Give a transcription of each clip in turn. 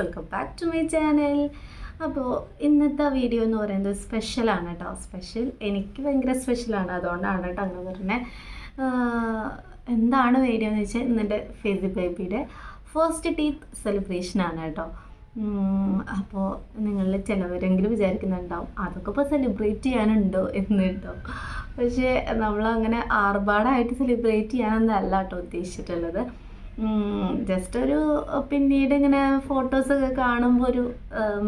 Welcome back to my channel അപ്പോൾ ഇന്നത്തെ video എന്ന് പറയുന്നത് സ്പെഷ്യലാണ് കേട്ടോ സ്പെഷ്യൽ എനിക്ക് ഭയങ്കര സ്പെഷ്യലാണ് അതുകൊണ്ടാണ് കേട്ടോ അങ്ങനെ പറഞ്ഞത് എന്താണ് വീഡിയോ എന്ന് വെച്ചാൽ ഇന്നെന്റെ ഫേസി ബേബിയുടെ ഫസ്റ്റ് ടീത്ത് സെലിബ്രേഷനാണ് കേട്ടോ അപ്പോൾ നിങ്ങളിൽ ചിലവരെങ്കിലും വിചാരിക്കുന്നുണ്ടാവും അതൊക്കെ ഇപ്പോൾ സെലിബ്രേറ്റ് ചെയ്യാനുണ്ടോ? എന്ന് കേട്ടോ പക്ഷേ നമ്മളങ്ങനെ ആർഭാടായിട്ട് സെലിബ്രേറ്റ് ചെയ്യാനൊന്നല്ല കേട്ടോ ഉദ്ദേശിച്ചിട്ടുള്ളത്. ജസ്റ്റ് ഒരു പിന്നീട് ഇങ്ങനെ ഫോട്ടോസൊക്കെ കാണുമ്പോൾ ഒരു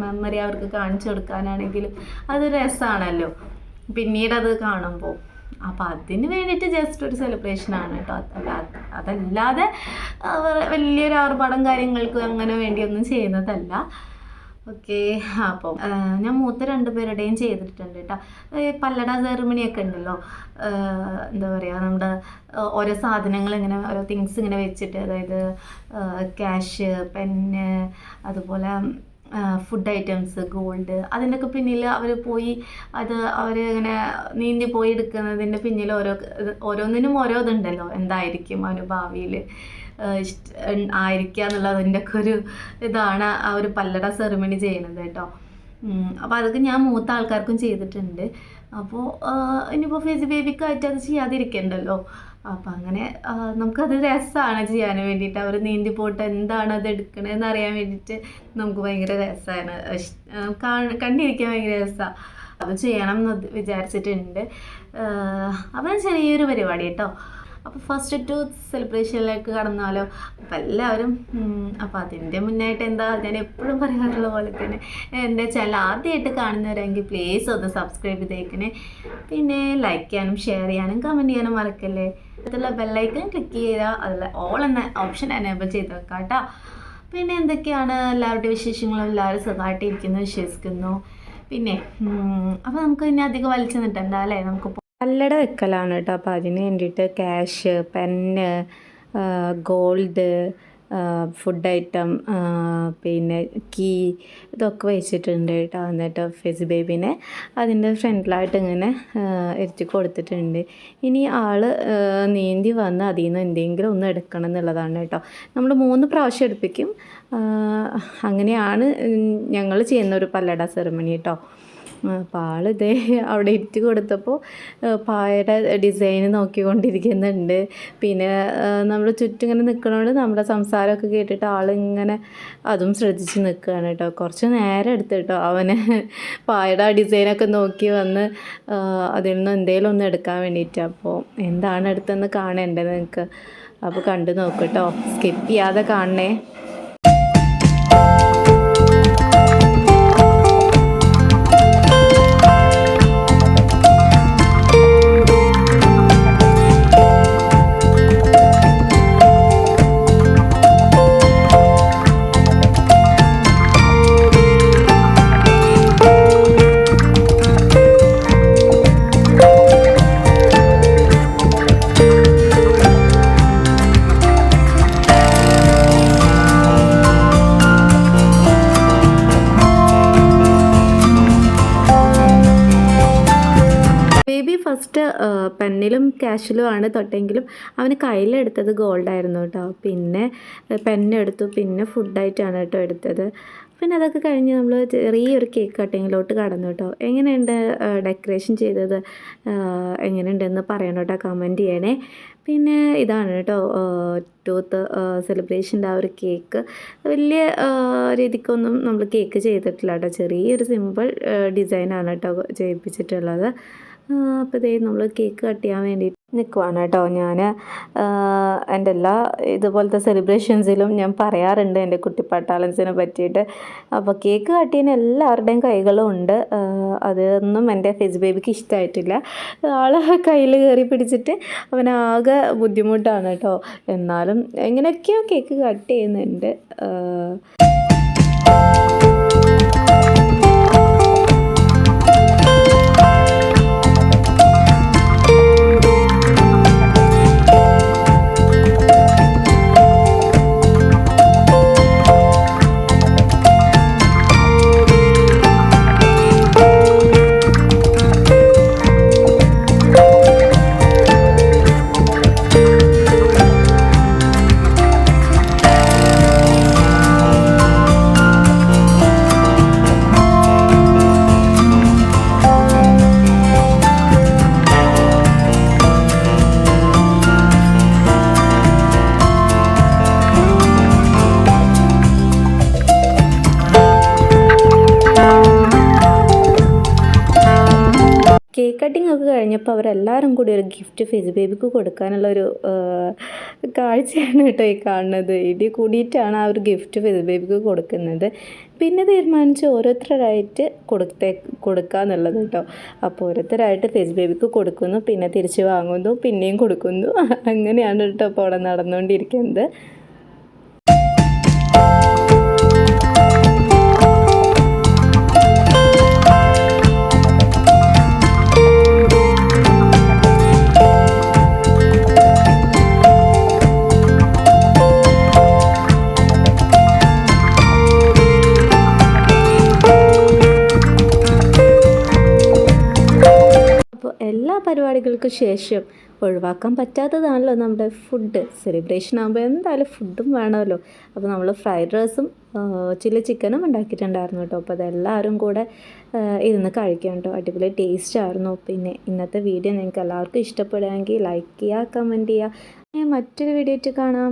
മെമ്മറി അവർക്ക് കാണിച്ചു കൊടുക്കാനാണെങ്കിലും അത് രസമാണല്ലോ പിന്നീട് അത് കാണുമ്പോൾ അപ്പം അതിന് വേണ്ടിയിട്ട് ജസ്റ്റ് ഒരു സെലിബ്രേഷൻ ആണ് കേട്ടോ. അത് അതല്ലാതെ വലിയൊരു ആർഭാടം കാര്യങ്ങൾക്ക് അങ്ങനെ വേണ്ടിയൊന്നും ചെയ്യുന്നതല്ല. ഓക്കെ അപ്പം ഞാൻ മൂത്ത രണ്ടുപേരുടെയും ചെയ്തിട്ടുണ്ട് കേട്ടോ പല്ലട സെറിമണിയൊക്കെ ഉണ്ടല്ലോ. എന്താ പറയുക നമ്മുടെ ഓരോ സാധനങ്ങൾ ഇങ്ങനെ ഓരോ തിങ്സ് ഇങ്ങനെ വെച്ചിട്ട് അതായത് ക്യാഷ് പെന്ന് അതുപോലെ ഫുഡ് ഐറ്റംസ് ഗോൾഡ് അതിന്റെയൊക്കെ പിന്നിൽ അവർ പോയി അത് അവർ ഇങ്ങനെ നീന്തി പോയി എടുക്കുന്നതിന്റെ പിന്നിൽ ഓരോ ഓരോന്നിനും ഓരോ ഇതുണ്ടല്ലോ. എന്തായിരിക്കും അവന് ഭാവിയിൽ ആയിരിക്കുക എന്നുള്ളതിന്റെ ഒക്കെ ഒരു ഇതാണ് ആ ഒരു പല്ലട സെറിമണി ചെയ്യുന്നത് കേട്ടോ. അപ്പോൾ അതൊക്കെ ഞാൻ മൂത്ത ആൾക്കാർക്കും ചെയ്തിട്ടുണ്ട്. അപ്പോൾ ഇനിയിപ്പോൾ ഫേസ് ബേബിക്കായിട്ട് അത് ചെയ്യാതിരിക്കണ്ടല്ലോ? അപ്പം അങ്ങനെ നമുക്കത് രസമാണ് ചെയ്യാൻ വേണ്ടിയിട്ട് അവർ നീന്തി പോട്ട് എന്താണ് അത് എടുക്കണതെന്ന് അറിയാൻ വേണ്ടിയിട്ട് നമുക്ക് ഭയങ്കര രസമാണ് കണ്ടിരിക്കാൻ ഭയങ്കര രസമാണ് അത് ചെയ്യണം എന്ന് വിചാരിച്ചിട്ടുണ്ട്. അപ്പം ചെറിയൊരു പരിപാടി കേട്ടോ അപ്പോൾ ഫസ്റ്റ് ടു സെലിബ്രേഷനിലേക്ക് കടന്നാലോ? അപ്പം എല്ലാവരും അപ്പോൾ അതിന്റെ മുന്നായിട്ട് എന്താ ഞാൻ എപ്പോഴും പറയാറുള്ള പോലെ തന്നെ എന്റെ ചാനൽ ആദ്യമായിട്ട് കാണുന്നവരെങ്കിൽ പ്ലീസ് ഒന്ന് സബ്സ്ക്രൈബ് ചെയ്തേക്കണേ. പിന്നെ ലൈക്ക് ചെയ്യാനും ഷെയർ ചെയ്യാനും കമന്റ് ചെയ്യാനും മറക്കല്ലേ? അതിലുള്ള ബെല്ലൈക്കൺ ക്ലിക്ക് ചെയ്താൽ അതിൽ ഓൾ എന്ന ഓപ്ഷൻ എനേബിൾ ചെയ്ത് വെക്കാം കേട്ടോ പിന്നെ എന്തൊക്കെയാണ് എല്ലാവരുടെ വിശേഷങ്ങളും? എല്ലാവരും സുഖമായിട്ടിരിക്കുന്നു വിശ്വസിക്കുന്നു. പിന്നെ അപ്പോൾ നമുക്ക് ഇനി അധികം വലിച്ചു നിട്ടണ്ട അല്ലേ? നമുക്ക് പല്ലട വെക്കലാണ് കേട്ടോ. അപ്പോൾ അതിന് വേണ്ടിയിട്ട് cash pen gold food item പിന്നെ കീ ഇതൊക്കെ വെച്ചിട്ടുണ്ട് കേട്ടോ എന്നിട്ട് ഫെസ് ബേബിനെ അതിന്റെ ഫ്രണ്ടിലായിട്ട് ഇങ്ങനെ എത്തി കൊടുത്തിട്ടുണ്ട്. ഇനി ആൾ നീന്തി വന്ന് അതിൽ നിന്ന് എന്തെങ്കിലും ഒന്ന് എടുക്കണം എന്നുള്ളതാണ് കേട്ടോ. നമ്മൾ മൂന്ന് പ്രാവശ്യം എടുപ്പിക്കും. അങ്ങനെയാണ് ഞങ്ങൾ ചെയ്യുന്ന ഒരു പല്ലട സെറമണി കേട്ടോ. അപ്പോൾ ആളിതേ അവിടെ ഇറ്റ് കൊടുത്തപ്പോൾ പായയുടെ ഡിസൈൻ നോക്കിക്കൊണ്ടിരിക്കുന്നുണ്ട്. പിന്നെ നമ്മൾ ചുറ്റും ഇങ്ങനെ നിൽക്കണോണ്ട് നമ്മുടെ സംസാരമൊക്കെ കേട്ടിട്ട് ആളിങ്ങനെ അതും ശ്രദ്ധിച്ച് നിൽക്കുകയാണ് കേട്ടോ. കുറച്ച് നേരം എടുത്ത് കേട്ടോ അവന് പായയുടെ ആ ഡിസൈനൊക്കെ നോക്കി വന്ന് അതിൽ നിന്ന് എന്തെങ്കിലും ഒന്ന് എടുക്കാൻ വേണ്ടിയിട്ട്. അപ്പോൾ എന്താണ് എടുത്തെന്ന് കാണേണ്ടത് നിങ്ങൾക്ക് അപ്പോൾ കണ്ടു നോക്കട്ടോ സ്കിപ്പ് ചെയ്യാതെ കാണണേ. പെന്നിലും ക്യാഷിലും ആണ് തൊട്ടെങ്കിലും. അവന് കയ്യിലെടുത്തത് ഗോൾഡായിരുന്നു കേട്ടോ പിന്നെ പെന്നെടുത്തു പിന്നെ ഫുഡായിട്ടാണ് കേട്ടോ എടുത്തത്. പിന്നെ അതൊക്കെ കഴിഞ്ഞ് നമ്മൾ ചെറിയൊരു കേക്ക് കട്ടിങ്ങിലോട്ട് കടന്നു കേട്ടോ എങ്ങനെയുണ്ട് ഡെക്കറേഷൻ ചെയ്തത്? എങ്ങനെയുണ്ടെന്ന് പറയണം കേട്ടോ കമന്റ് ചെയ്യണേ. പിന്നെ ഇതാണ് കേട്ടോ ടൂത്ത് സെലിബ്രേഷന്റെ ആ ഒരു കേക്ക് വലിയ രീതിക്കൊന്നും നമ്മൾ കേക്ക് ചെയ്തിട്ടില്ല കേട്ടോ ചെറിയൊരു സിമ്പിൾ ഡിസൈനാണ് കേട്ടോ ചെയ്യിപ്പിച്ചിട്ടുള്ളത്. അപ്പോൾ ഇതേ നമ്മൾ കേക്ക് കട്ട് ചെയ്യാൻ വേണ്ടിയിട്ട് നിൽക്കുവാണ് കേട്ടോ ഞാൻ എന്റെ എല്ലാ ഇതുപോലത്തെ സെലിബ്രേഷൻസിലും ഞാൻ പറയാറുണ്ട് എന്റെ കുട്ടിപ്പാട്ടാലൻസിനെ പറ്റിയിട്ട്. അപ്പോൾ കേക്ക് കട്ട് ചെയ്യുന്ന എല്ലാവരുടെയും കൈകളും ഉണ്ട്. അതൊന്നും എന്റെ ഫേസ് ബേബിക്ക് ഇഷ്ടമായിട്ടില്ല ആൾ കയ്യിൽ കയറി പിടിച്ചിട്ട് അവനാകെ ബുദ്ധിമുട്ടാണ് കേട്ടോ. എന്നാലും എങ്ങനെയൊക്കെയോ കേക്ക് കട്ട് ചെയ്യുന്നുണ്ട്. കേക്ക് കട്ടിംഗ് ഒക്കെ കഴിഞ്ഞപ്പോൾ അവരെല്ലാവരും കൂടി ഒരു ഗിഫ്റ്റ് ഫിസ് ബേബിക്ക് കൊടുക്കാനുള്ള ഒരു കാഴ്ചയാണ് കേട്ടോ ഈ കാണുന്നത്. ഇടി കൂടിയിട്ടാണ് ആ ഒരു ഗിഫ്റ്റ് ഫിസ് ബേബിക്ക് കൊടുക്കുന്നത്. പിന്നെ തീരുമാനിച്ച് ഓരോരുത്തരായിട്ട് കൊടുത്തേ കൊടുക്കാന്നുള്ളത് കേട്ടോ. അപ്പോൾ ഓരോരുത്തരായിട്ട് ഫിസ് ബേബിക്ക് കൊടുക്കുന്നു പിന്നെ തിരിച്ച് വാങ്ങുന്നു പിന്നെയും കൊടുക്കുന്നു. അങ്ങനെയാണ് കേട്ടോ അപ്പോൾ അവിടെ നടന്നുകൊണ്ടിരിക്കുന്നത്. പരിപാടികൾക്കും ശേഷം ഒഴിവാക്കാൻ പറ്റാത്തതാണല്ലോ നമ്മുടെ ഫുഡ് സെലിബ്രേഷൻ ആകുമ്പോൾ എന്തായാലും ഫുഡും വേണമല്ലോ. അപ്പോൾ നമ്മൾ ഫ്രൈഡ് റൈസും ചില്ലി ചിക്കനും ഉണ്ടാക്കിയിട്ടുണ്ടായിരുന്നു കേട്ടോ. അപ്പോൾ അതെല്ലാവരും കൂടെ ഇരുന്ന് കഴിക്കാം കേട്ടോ. അടിപൊളി ടേസ്റ്റ് ആയിരുന്നു. പിന്നെ ഇന്നത്തെ വീഡിയോ നിങ്ങൾക്ക് എല്ലാവർക്കും ഇഷ്ടപ്പെടുകയാണെങ്കിൽ ലൈക്ക് ചെയ്യുക കമന്റ് ചെയ്യുക. മറ്റൊരു വീഡിയോ ആയിട്ട് കാണാം.